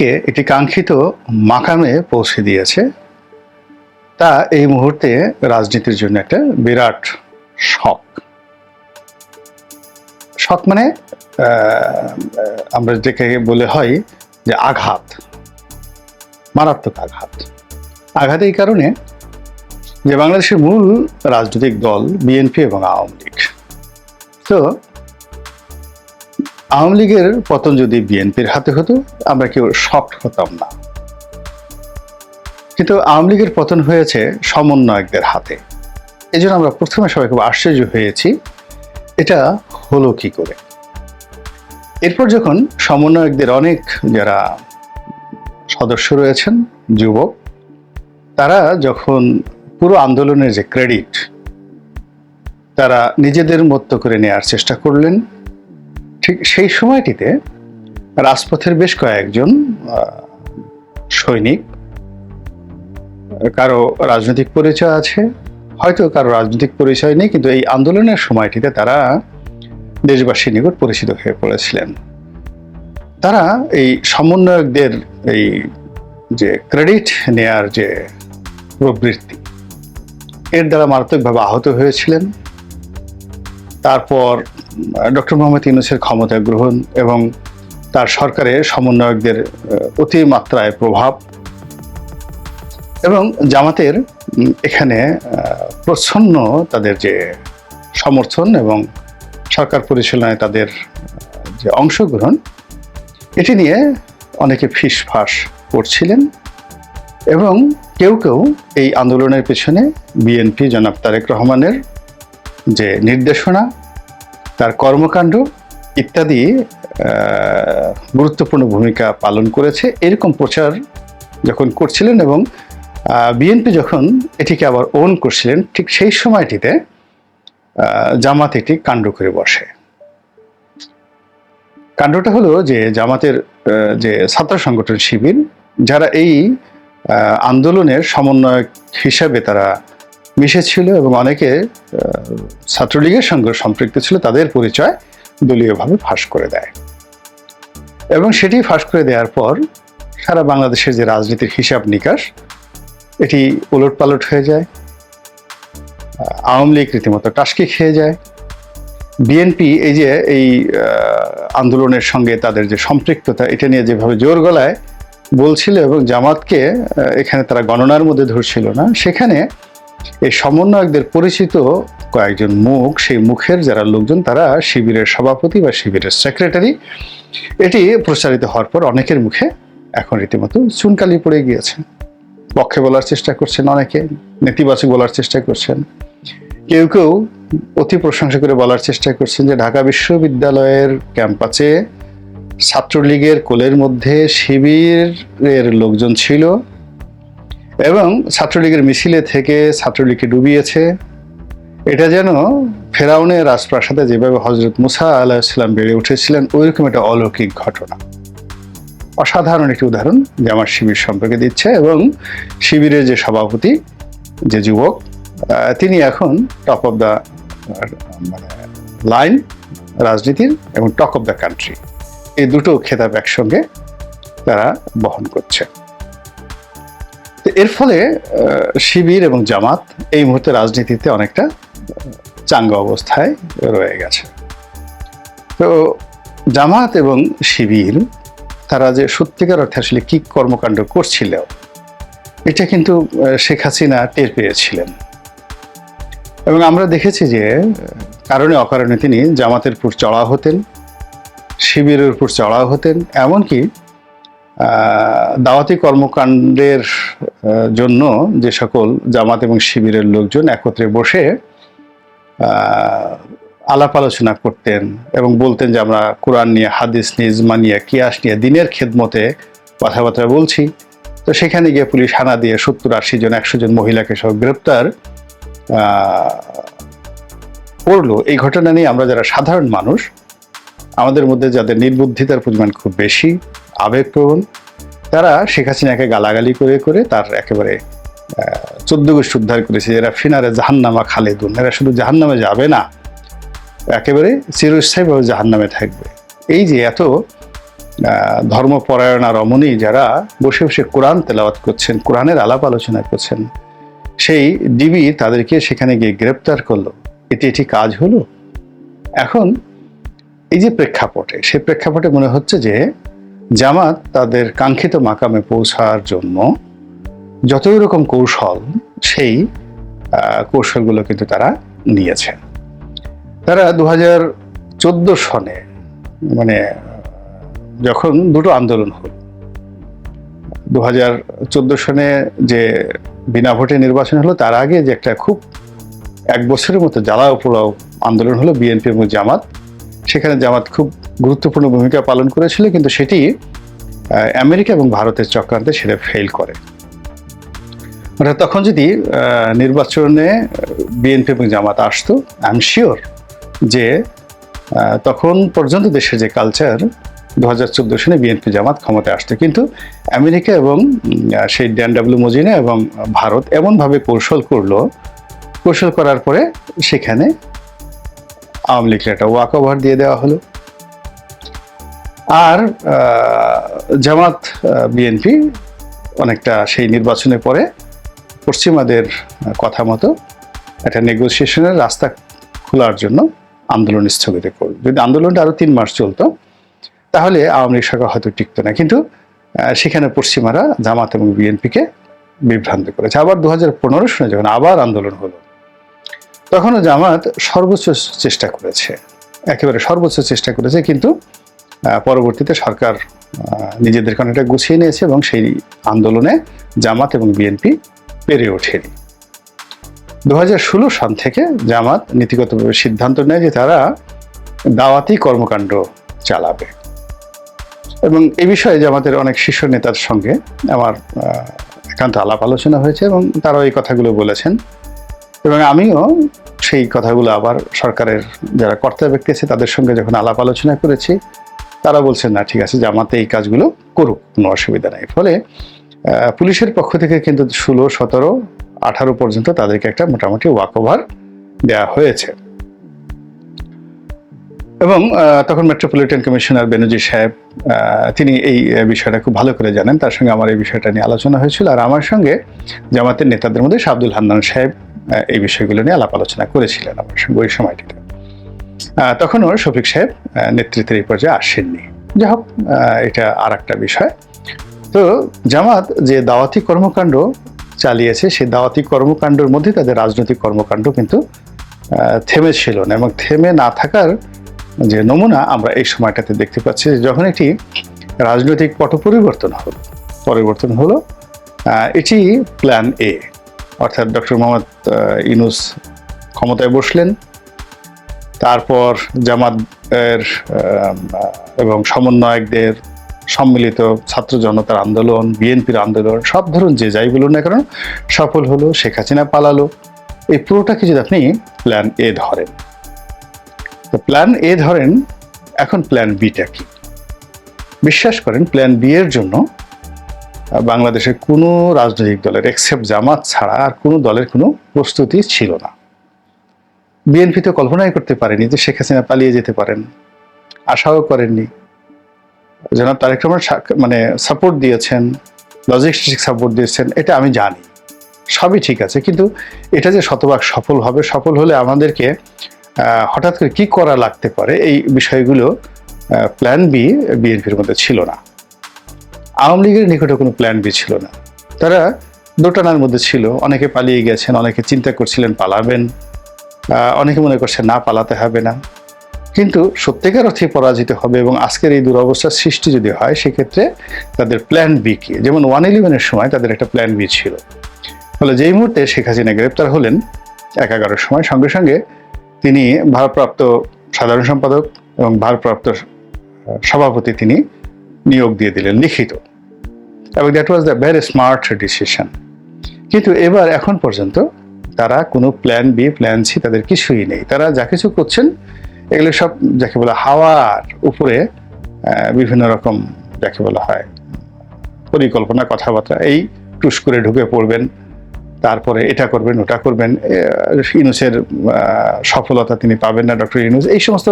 কে একটি কাঙ্ক্ষিত মাকামে পৌঁছে দিয়েছে, তা এই মুহূর্তে রাজনীতির জন্য একটা বিরাট শখ। শখ মানে আমরা যেটাকে বলে হয় যে আঘাত, মারাত্মক আঘাত। আঘাত এই কারণে যে বাংলাদেশের মূল রাজনৈতিক দল, বিএনপি এবং আওয়ামী লীগ। তো আওয়ামী লীগের পতন যদি বিএনপির হাতে হতো, আমরা কেউ শক্ট হতাম না। কিন্তু আওয়ামী লীগের পতন হয়েছে সমন্বয়কদের হাতে। এই জন্য আমরা প্রথমে সবাই খুব আশ্চর্য হয়েছি, এটা হলো কি করে? এরপর যখন সমন্বয়কদের অনেক যারা সদস্য রয়েছেন, যুবক, তারা যখন পুরো আন্দোলনের যে ক্রেডিট, তারা নিজেদের মতো করে নেওয়ার চেষ্টা করলেন। ঠিক সেই সময়টিতে রাজপথের বেশ কয়েকজন সৈনিক, কারও রাজনৈতিক পরিচয় আছে, হয়তো কারও রাজনৈতিক পরিচয় নেই, কিন্তু এই আন্দোলনের সময়টিতে তারা দেশবাসীর নিকট পরিচিত হয়ে পড়েছিলেন। তারা এই সমন্বয়কদের এই যে ক্রেডিট নেয়ার যে প্রবৃত্তি, এর দ্বারা মারাত্মকভাবে আহত হয়েছিলেন। তারপর ডক্টর মোহাম্মদ ইউনুসের ক্ষমতা গ্রহণ এবং তার সরকারের সমন্বয়কদের অতিমাত্রায় প্রভাব এবং জামাতের এখানে প্রচ্ছন্ন তাদের যে সমর্থন এবং সরকার পরিচালনায় তাদের যে অংশগ্রহণ, এটি নিয়ে অনেকে ফিসফাস করছিলেন এবং কেউ কেউ এই আন্দোলনের পেছনে বিএনপি জনাব তারেক রহমানের যে নির্দেশনা, তার কর্মকাণ্ড ইত্যাদি গুরুত্বপূর্ণ ভূমিকা পালন করেছে। এরকম প্রচার যখন করছিলেন এবং বিএনপি যখন এটিকে আবার ওন করছিলেন, ঠিক সেই সময়টিতে জামাত এটি কাণ্ড করে বসে। কাণ্ডটা হলো যে জামাতের যে ছাত্র সংগঠন শিবির, যারা এই আন্দোলনের সমন্বয়ক হিসাবে তারা মিশেছিল এবং অনেকে ছাত্রলীগের সঙ্গে সম্পৃক্ত ছিল, তাদের পরিচয় দলীয়ভাবে ফাঁস করে দেয়। এবং সেটি ফাঁস করে দেওয়ার পর সারা বাংলাদেশের যে রাজনীতির হিসাব নিকাশ, এটি ওলট পালট হয়ে যায়। আওয়ামী লীগ রীতিমতো টাসকি খেয়ে যায়। বিএনপি এই যে, এই আন্দোলনের সঙ্গে তাদের যে সম্পৃক্ততা, এটা নিয়ে যেভাবে জোর গলায় বলছিল এবং জামাতকে এখানে তারা গণনার মধ্যে ধরছিল না, সেখানে এই সমন্বয়কদের পরিচিত কয়েকজন মুখ, সেই মুখের যারা লোকজন, তারা শিবিরের সভাপতি বা শিবিরের সেক্রেটারি। এটি প্রচারিত হওয়ার পর অনেকের মুখে এখন রীতিমতো চুনকালি পড়ে গিয়েছে। পক্ষে বলার চেষ্টা করছেন অনেকে, নেতিবাচক বলার চেষ্টা করছেন। কেউ কেউ অতি প্রশংসা করে বলার চেষ্টা করছেন যে ঢাকা বিশ্ববিদ্যালয়ের ক্যাম্পাসে ছাত্রলীগের কোলের মধ্যে শিবিরের লোকজন ছিল। এবং ছাত্রলীগের মিছিলে থেকে ছাত্রলীগকে ডুবিয়েছে। এটা যেন ফেরাউনের রাজপ্রাসাদে যেভাবে হজরত মুসা আলাহিসাল্লাম বেড়ে উঠেছিলেন, ওইরকম একটা অলৌকিক ঘটনা। অসাধারণ একটি উদাহরণ যে আমার শিবির সম্পর্কে দিচ্ছে এবং শিবিরের যে সভাপতি, যে যুবক তিনি এখন টপ অফ দ্য মানে লাইন রাজনীতির এবং টক অফ দ্য কান্ট্রি এই দুটো খেতাব একসঙ্গে তারা বহন করছে। এর ফলে শিবির এবং জামাত এই মুহূর্তে রাজনীতিতে অনেকটা চাঙ্গা অবস্থায় রয়ে গেছে। তো, জামাত এবং শিবির, তারা যে সত্যিকার অর্থে আসলে কি কর্মকাণ্ড করছিল এটা কিন্তু শেখ হাসিনা টের পেয়েছিলেন। এবং আমরা দেখেছি যে, কারণে অকারণে তিনি জামাতের উপর চড়া হতেন, শিবিরের উপর চড়া হতেন, এমনকি দাওয়াতি কর্মকাণ্ডের জন্য যে সকল জামাত এবং শিবিরের লোকজন একত্রে বসে আলাপ আলোচনা করতেন এবং বলতেন যে আমরা কোরআন নিয়ে, হাদিস নিয়ে, ইজমা নিয়ে, কিয়াস নিয়ে, দিনের খেদমতে কথাবার্তা বলছি। তো সেখানে গিয়ে পুলিশ হানা দিয়ে সত্তর আশি জন, একশো জন মহিলাকে সহ গ্রেপ্তার করল। এই ঘটনা নিয়ে আমরা যারা সাধারণ মানুষ, আমাদের মধ্যে যাদের নির্বুদ্ধিতার পরিমাণ খুব বেশি আবেগপ্রবণ তারা শেখ হাসিনাকে গালাগালি করে করে তার একেবারে চোদ্দ গোষ্ঠী উদ্ধার করেছে। এরা ফিনারে জাহান্নামা খালেদুন। এরা শুধু জাহান্নামে যাবে না, একেবারে চিরস্থায়ীভাবে জাহান্নামে থাকবে। এই যে এত ধর্মপরায়ণা রমণী যারা বসে বসে কোরআন তেলাওয়াত করছেন, কোরআনের আলাপ আলোচনা করছেন, সেই ডিবি তাদেরকে সেখানে গিয়ে গ্রেপ্তার করল। এটি এটি কাজ হলো? এখন এই যে প্রেক্ষাপটে, সেই প্রেক্ষাপটে মনে হচ্ছে যে জামাত তাদের কাঙ্ক্ষিত মাকামে পৌঁছার জন্য যতই রকম কৌশল, সেই কৌশলগুলো কিন্তু তারা নিয়েছে। তারা দু হাজার চোদ্দ সনে মানে যখন দুটো আন্দোলন হল দু হাজার চোদ্দ সনে যে বিনা ভোটে নির্বাচন হলো, তার আগে যে একটা খুব এক বছরের মতো জ্বালাও পোড়াও আন্দোলন হলো বিএনপি এবং জামাত সেখানে জামাত খুব গুরুত্বপূর্ণ ভূমিকা পালন করেছিল, কিন্তু সেটি আমেরিকা এবং ভারতের চক্রান্তে সেটা ফেল করে। অর্থাৎ তখন যদি নির্বাচনে বিএনপি এবং জামাত আসতো আই শিওর যে তখন পর্যন্ত দেশের যে কালচার দু হাজার চোদ্দ সালে বিএনপি জামাত ক্ষমতায় আসতো। কিন্তু আমেরিকা এবং সেই ড্যান ডাব্লিউ মজিনা এবং ভারত এমনভাবে কৌশল করল, কৌশল করার পরে সেখানে আওয়ামী লীগের একটা ওয়াক ওভার দিয়ে দেওয়া হলো। আর জামাত বিএনপি অনেকটা সেই নির্বাচনের পরে পশ্চিমাদের কথা মতো একটা নেগোসিয়েশনের রাস্তা খোলার জন্য আন্দোলন স্থগিত করল যদি আন্দোলনটা আরও তিন মাস চলতো, তাহলে আওয়ামী লীগ সরকার হয়তো টিকতো না। কিন্তু সেখানে পশ্চিমারা জামাত এবং বিএনপিকে বিভ্রান্ত করেছে। আবার দু হাজার পনেরো সনে যখন আবার আন্দোলন হলো তখনও জামাত সর্বোচ্চ চেষ্টা করেছে। একেবারে সর্বোচ্চ চেষ্টা করেছে, কিন্তু পরবর্তীতে সরকার নিজেদের অনেকটা গুছিয়ে নিয়েছে এবং সেই আন্দোলনে জামাত এবং বিএনপি পেরে ওঠেনি। দু হাজার ষোলো সাল থেকে জামাত নীতিগতভাবে সিদ্ধান্ত নেয় যে তারা দাওয়াতি কর্মকাণ্ড চালাবে। এবং এ বিষয়ে জামাতের অনেক শীর্ষ নেতার সঙ্গে আমার একান্ত আলাপ আলোচনা হয়েছে এবং তারাও এই কথাগুলো বলেছেন। এবং আমিও সেই কথাগুলো আবার সরকারের যারা কর্তা ব্যক্তি আছে, তাদের সঙ্গে যখন আলাপ আলোচনা করেছি, তারা বলছেন, না, ঠিক আছে, জামাতে এই কাজগুলো করুক, কোনো অসুবিধা নেই। ফলে পুলিশের পক্ষ থেকে কিন্তু ষোলো, সতেরো, আঠারো পর্যন্ত তাদেরকে একটা মোটামুটি ওয়াক ওভার দেওয়া হয়েছে। এবং তখন মেট্রোপলিটন কমিশনার বেনজি সাহেব তিনি এই বিষয়টা খুব ভালো করে জানেন। তার সঙ্গে আমার এই বিষয়টা নিয়ে আলোচনা হয়েছিল। আর আমার সঙ্গে জামাতের নেতাদের মধ্যে শাহ হান্নান সাহেব এই বিষয়গুলো নিয়ে আলাপ আলোচনা করেছিলেন আমার সঙ্গে ওই সময়টিতে। তখনও শফিক সাহেব নেতৃত্বের এই পর্যায়ে আসেননি। যাই হোক এটা আর একটা বিষয়। তো জামাত যে দাওয়াতি কর্মকাণ্ড চালিয়েছে, সেই দাওয়াতি কর্মকাণ্ডের মধ্যে তাদের রাজনৈতিক কর্মকাণ্ড কিন্তু থেমে ছিল না এবং থেমে না থাকার যে নমুনা আমরা এই সময়টাতে দেখতে পাচ্ছি যখন একটি রাজনৈতিক পট পরিবর্তন হলো পরিবর্তন হলো এটি প্ল্যান এ অর্থাৎ ডক্টর মোহাম্মদ আহ, ইউনুস ক্ষমতায় বসলেন। তারপর জামাত এবং সমন্বয়কদের সম্মিলিত ছাত্র জনতার আন্দোলন বিএনপির আন্দোলন সব ধরুন যে যাই বলুন না কারণ সফল হলো শেখ হাসিনা পালালো। এই পুরোটাকে যদি আপনি প্ল্যান এ ধরেন তো প্ল্যান এ ধরেন এখন প্ল্যান বিটা কি? বিশ্বাস করেন প্ল্যান বি এর জন্য বাংলাদেশের কোনো রাজনৈতিক দলের এক্সেপ্ট জামাত ছাড়া আর কোনো দলের কোনো প্রস্তুতি ছিল না। বিএনপি তো কল্পনাই করতে পারেনি যে শেখ হাসিনা পালিয়ে যেতে পারেন। আশাও করেননি। জনাব তারেক রহমান মানে সাপোর্ট দিয়েছেন লজিস্টিক সাপোর্ট দিয়েছেন, এটা আমি জানি। সবই ঠিক আছে, কিন্তু এটা যে শতভাগ সফল হবে, সফল হলে আমাদেরকে হঠাৎ করে কি করা লাগতে পারে, এই বিষয়গুলো প্ল্যান বি বিএনপির মধ্যে ছিল না। আওয়ামী লীগের নিকটে কোনো প্ল্যান বি ছিল না। তারা দোটানার মধ্যে ছিল। অনেকে পালিয়ে গেছেন, অনেকে চিন্তা করছিলেন পালাবেন। অনেকে মনে করছে না, পালাতে হবে না। কিন্তু সত্যিকার অর্থে পরাজিত হবে এবং আজকের এই দুরবস্থার সৃষ্টি যদি হয়, সেক্ষেত্রে তাদের প্ল্যান বি কি? যেমন ওয়ান ইলেভেনের সময় তাদের একটা প্ল্যান বি ছিল। ফলে যেই মুহূর্তে শেখ হাসিনা গ্রেপ্তার হলেন, এক এগারোর সময়, সঙ্গে সঙ্গে তিনি ভারপ্রাপ্ত সাধারণ সম্পাদক এবং ভারপ্রাপ্ত সভাপতি তিনি নিয়োগ দিয়ে দিলেন লিখিত। এবং that was the very smart decision কিন্তু এবার এখন পর্যন্ত তারা কোনো প্ল্যান বি প্ল্যান সি তাদের কিছুই নেই। তারা যা কিছু করছেন, এগুলো সব যাকে বলা হাওয়ার উপরে বিভিন্ন রকম যাকে বলা হয় পরিকল্পনা, কথাবার্তা, এই টুস করে ঢুকে পড়বেন, তারপরে এটা করবেন, ওটা করবেন ইনুসের সফলতা তিনি পাবেন না, ডক্টর ইনুস এই সমস্ত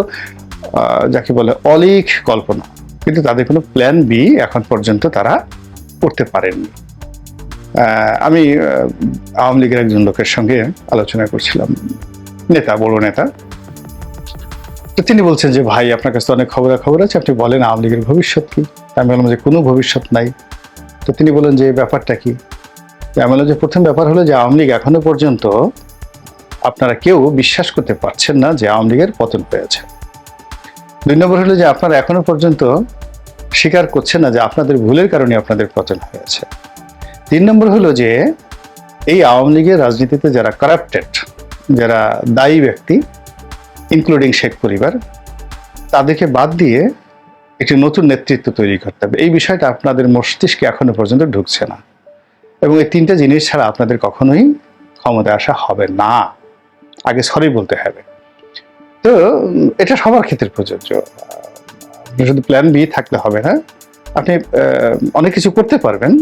যাকে বলে অলিক কল্পনা। কিন্তু তাদের কোনো প্ল্যান বি এখন পর্যন্ত তারা করতে পারেননি। আমি আওয়ামী লীগের একজন লোকের সঙ্গে আলোচনা করছিলাম, নেতা, বড় নেতা। তো তিনি বলছেন যে, ভাই, আপনার কাছে অনেক খবরাখবর আছে, আপনি বলেন আওয়ামী লীগের ভবিষ্যৎ কি? আমি বললাম যে, কোনো ভবিষ্যৎ নাই। তো তিনি বলেন যে ব্যাপারটা কি? আমি বললাম যে, প্রথম ব্যাপার হলো যে, আওয়ামী লীগ এখনও পর্যন্ত আপনারা কেউ বিশ্বাস করতে পারছেন না যে, আওয়ামী লীগের পতন হয়েছে। দুই নম্বর হলো যে আপনারা এখনও পর্যন্ত স্বীকার করছেন না যে আপনাদের ভুলের কারণে আপনাদের পতন হয়েছে। তিন নম্বর হলো যে এই আওয়ামী লীগের রাজনীতিতে যারা কারাপ্টেড যারা দায়ী ব্যক্তি ইনক্লুডিং শেখ পরিবার, তাদেরকে বাদ দিয়ে একটি নতুন নেতৃত্ব তৈরি করতে হবে। এই বিষয়টা আপনাদের মস্তিষ্কে এখনও পর্যন্ত ঢুকছে না। এবং এই তিনটা জিনিস ছাড়া আপনাদের কখনোই ক্ষমতায় আসা হবে না। আগে সরি বলতে হবে। তো এটা সবার ক্ষেত্রে প্রযোজ্য। শুধু প্ল্যান বি থাকলে হবে না। আপনি অনেক কিছু করতে পারবেন।